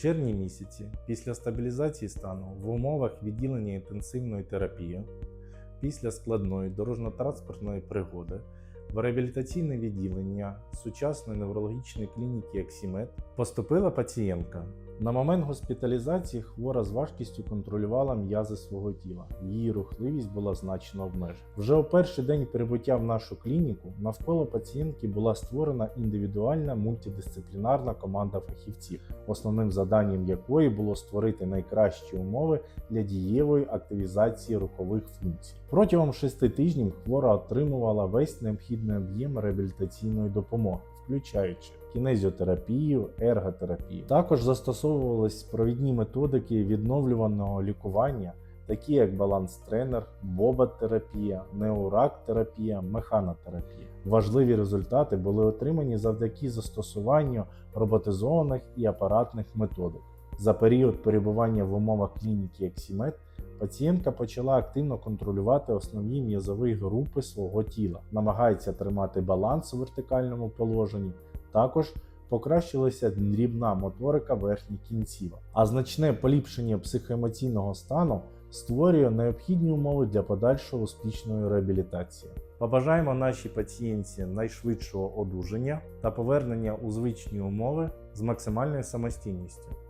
Червні місяці, після стабілізації стану в умовах відділення інтенсивної терапії, після складної дорожньо-транспортної пригоди, в реабілітаційне відділення сучасної неврологічної клініки Ексімет поступила пацієнтка. На момент госпіталізації хвора з важкістю контролювала м'язи свого тіла. Її рухливість була значно обмежена. Вже у перший день прибуття в нашу клініку навколо пацієнтки була створена індивідуальна мультидисциплінарна команда фахівців, основним заданням якої було створити найкращі умови для дієвої активізації рухових функцій. Протягом шести тижнів хвора отримувала весь необхідний об'єм реабілітаційної допомоги, включаючи кінезіотерапію, ерготерапію. Також застосовувались провідні методики відновлюваного лікування, такі як баланс-тренер, бобат-терапія, неурак-терапія, механотерапія. Важливі результати були отримані завдяки застосуванню роботизованих і апаратних методик. За період перебування в умовах клініки Ексімед пацієнтка почала активно контролювати основні м'язові групи свого тіла, намагається тримати баланс у вертикальному положенні. Також покращилася дрібна моторика верхніх кінців, а значне поліпшення психоемоційного стану створює необхідні умови для подальшої успішної реабілітації. Побажаємо нашій пацієнтці найшвидшого одужання та повернення у звичні умови з максимальною самостійністю.